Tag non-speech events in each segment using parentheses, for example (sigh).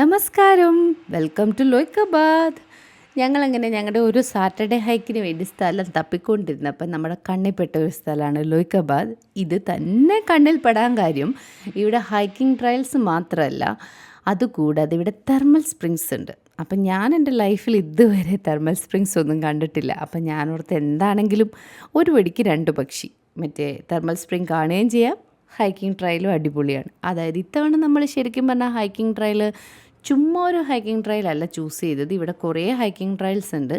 നമസ്കാരം. Welcome to ലോയ്ക്കബാദ് ഞങ്ങളങ്ങനെ ഞങ്ങളുടെ ഒരു സാറ്റർഡേ ഹൈക്കിന് വേണ്ടി സ്ഥലം തപ്പിക്കൊണ്ടിരുന്നപ്പം നമ്മുടെ കണ്ണിൽപ്പെട്ട ഒരു സ്ഥലമാണ് ലോയ്ക്കബാദ് ഇത് തന്നെ കണ്ണിൽ പെടാൻ കാര്യം. ഇവിടെ ഹൈക്കിംഗ് ട്രയൽസ് മാത്രമല്ല അതുകൂടാതെ ഇവിടെ തെർമൽ സ്പ്രിങ്സ് ഉണ്ട്. അപ്പം ഞാൻ എന്റെ ലൈഫിൽ ഇതുവരെ തെർമൽ സ്പ്രിങ്സ് ഒന്നും കണ്ടിട്ടില്ല. അപ്പം ഞാനോർത്ത് എന്താണെങ്കിലും ഒരു വെടിക്ക് രണ്ട് പക്ഷി മറ്റേ തെർമൽ സ്പ്രിങ് കാണുകയും ചെയ്യാം ഹൈക്കിംഗ് ട്രയലും അടിപൊളിയാണ്. അതായത് ഇത്തവണ നമ്മൾ ശരിക്കും പറഞ്ഞാൽ ഹൈക്കിംഗ് ട്രയൽ ചുമ്മാ ഒരു ഹൈക്കിംഗ് ട്രയൽ അല്ല ചൂസ് ചെയ്തത്. ഇവിടെ കുറേ ഹൈക്കിംഗ് ട്രയൽസ് ഉണ്ട്.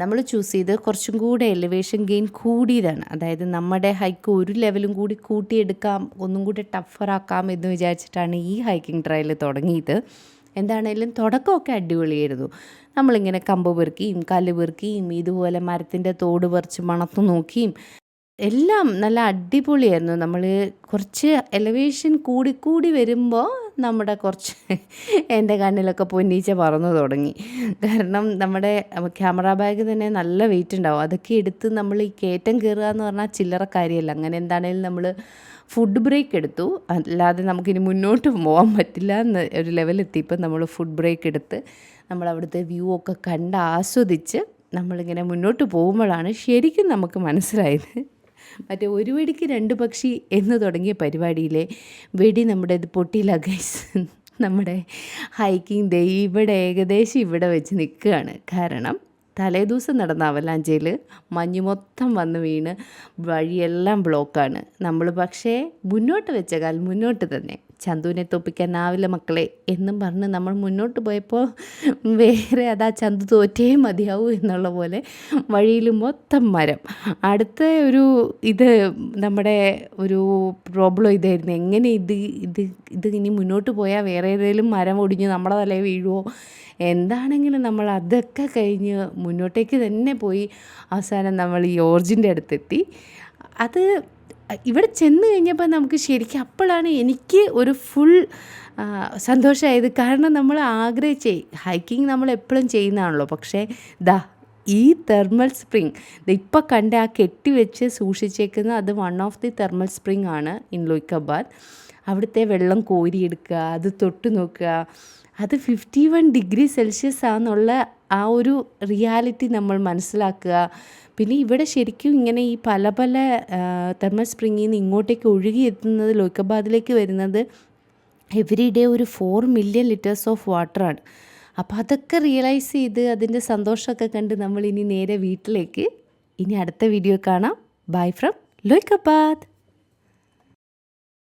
നമ്മൾ ചൂസ് ചെയ്ത് കുറച്ചും കൂടെ എലിവേഷൻ ഗെയിൻ കൂടിയതാണ്. അതായത് നമ്മുടെ ഹൈക്ക് ഒരു ലെവലും കൂടി കൂട്ടിയെടുക്കാം ഒന്നും കൂടി ടഫറാക്കാം എന്ന് വിചാരിച്ചിട്ടാണ് ഈ ഹൈക്കിംഗ് ട്രയൽ തുടങ്ങിയത്. എന്താണേലും തുടക്കമൊക്കെ അടിപൊളിയായിരുന്നു. നമ്മളിങ്ങനെ കമ്പ് പെറുക്കിയും കല്ല് പെറുക്കിയും ഇതുപോലെ മരത്തിന്റെ തോട് പറിച്ച് മണത്തു നോക്കിയും എല്ലാം നല്ല അടിപൊളിയായിരുന്നു. നമ്മൾ കുറച്ച് എലവേഷൻ കൂടി കൂടി വരുമ്പോൾ നമ്മുടെ കുറച്ച് (laughs) എന്റെ കണ്ണിലൊക്കെ പൊന്നീച്ച പറന്നു തുടങ്ങി. കാരണം നമ്മുടെ ക്യാമറ ബാഗ് തന്നെ നല്ല വെയിറ്റ് ഉണ്ടാവും. അതൊക്കെ എടുത്ത് നമ്മൾ ഈ കയറ്റം കയറുക എന്ന് പറഞ്ഞാൽ ചില്ലറ കാര്യമല്ല. അങ്ങനെ എന്താണേലും നമ്മൾ ഫുഡ് ബ്രേക്ക് എടുത്തു. അല്ലാതെ നമുക്കിനി മുന്നോട്ട് പോകാൻ പറ്റില്ല എന്ന് ഒരു ലെവലെത്തിയപ്പോൾ നമ്മൾ ഫുഡ് ബ്രേക്ക് എടുത്ത് നമ്മൾ അവിടുത്തെ വ്യൂ ഒക്കെ കണ്ട് ആസ്വദിച്ച് നമ്മളിങ്ങനെ മുന്നോട്ട് പോകുമ്പോഴാണ് ശരിക്കും നമുക്ക് മനസ്സിലായത്. മറ്റേ ഒരു വെടിക്ക് രണ്ട് പക്ഷി എന്ന് തുടങ്ങിയ പരിപാടിയിലെ വെടി നമ്മുടെ ഇത് പൊട്ടിയില്ല ഗൈസ് നമ്മുടെ ഹൈക്കിംഗ് ദേ ഇവിടെ ഏകദേശം ഇവിടെ വെച്ച് നിൽക്കുകയാണ്. കാരണം തലേദിവസം നടന്ന അവലാഞ്ചയിൽ മഞ്ഞ് മൊത്തം വന്ന് വീണ് വഴിയെല്ലാം ബ്ലോക്കാണ്. നമ്മൾ പക്ഷേ മുന്നോട്ട് വെച്ച കാൽ മുന്നോട്ട് തന്നെ. ചന്തുവിനെ തോപ്പിക്കാനാവില്ല മക്കളെ എന്നും പറഞ്ഞ് നമ്മൾ മുന്നോട്ട് പോയപ്പോൾ വേറെ അതാ ചന്തു തോറ്റേ മതിയാവൂ എന്നുള്ള പോലെ വഴിയിൽ മൊത്തം മരം. അടുത്ത ഒരു ഇത് നമ്മുടെ ഒരു പ്രോബ്ലം ഇതായിരുന്നു. എങ്ങനെ ഇത് ഇത് ഇത് ഇനി മുന്നോട്ട് പോയാൽ വേറെ ഏതെങ്കിലും മരം ഒടിഞ്ഞ് നമ്മളെ തലയിൽ വീഴുമോ എന്താണെങ്കിലും നമ്മൾ അതൊക്കെ കഴിഞ്ഞ് മുന്നോട്ടേക്ക് തന്നെ പോയി അവസാനം നമ്മൾ ഈ ഓർജിന്റെ അടുത്തെത്തി. അത് ഇവിടെ ചെന്ന് കഴിഞ്ഞപ്പോൾ നമുക്ക് ശരിക്കും അപ്പോഴാണ് എനിക്ക് ഒരു ഫുൾ സന്തോഷമായത്. കാരണം നമ്മൾ ആഗ്രഹിച്ചേ ഹൈക്കിംഗ് നമ്മൾ എപ്പോഴും ചെയ്യുന്നതാണല്ലോ. പക്ഷേ ദാ ഈ തെർമൽ സ്പ്രിങ് ഇപ്പോൾ കണ്ട ആ കെട്ടി വെച്ച് സൂക്ഷിച്ചേക്കുന്ന അത് one of the thermal spring ആണ് ഇൻ ലൊയ്ക്കബാദ്. അവിടുത്തെ വെള്ളം കോരിയെടുക്കുക അത് തൊട്ട് നോക്കുക. അത് ഫിഫ്റ്റി വൺ ഡിഗ്രി സെൽഷ്യസ് ആണെന്നുള്ള ആ ഒരു റിയാലിറ്റി നമ്മൾ മനസ്സിലാക്കുക. പിന്നെ ഇവിടെ ശരിക്കും ഇങ്ങനെ ഈ പല പല തെർമൽ സ്പ്രിങ്ങിൽ നിന്ന് ഇങ്ങോട്ടേക്ക് ഒഴുകി എത്തുന്നത് ലോക്കബാദിലേക്ക് വരുന്നത് എവറി ഡേ ഒരു ഫോർ മില്യൺ ലിറ്റേഴ്സ് ഓഫ് വാട്ടറാണ് അപ്പോൾ അതൊക്കെ റിയലൈസ് ചെയ്ത് അതിന്റെ സന്തോഷമൊക്കെ കണ്ട് നമ്മൾ ഇനി നേരെ വീട്ടിലേക്ക് ഇനി അടുത്ത വീഡിയോ കാണാം. Bye from ലോയ്ക്കബാദ്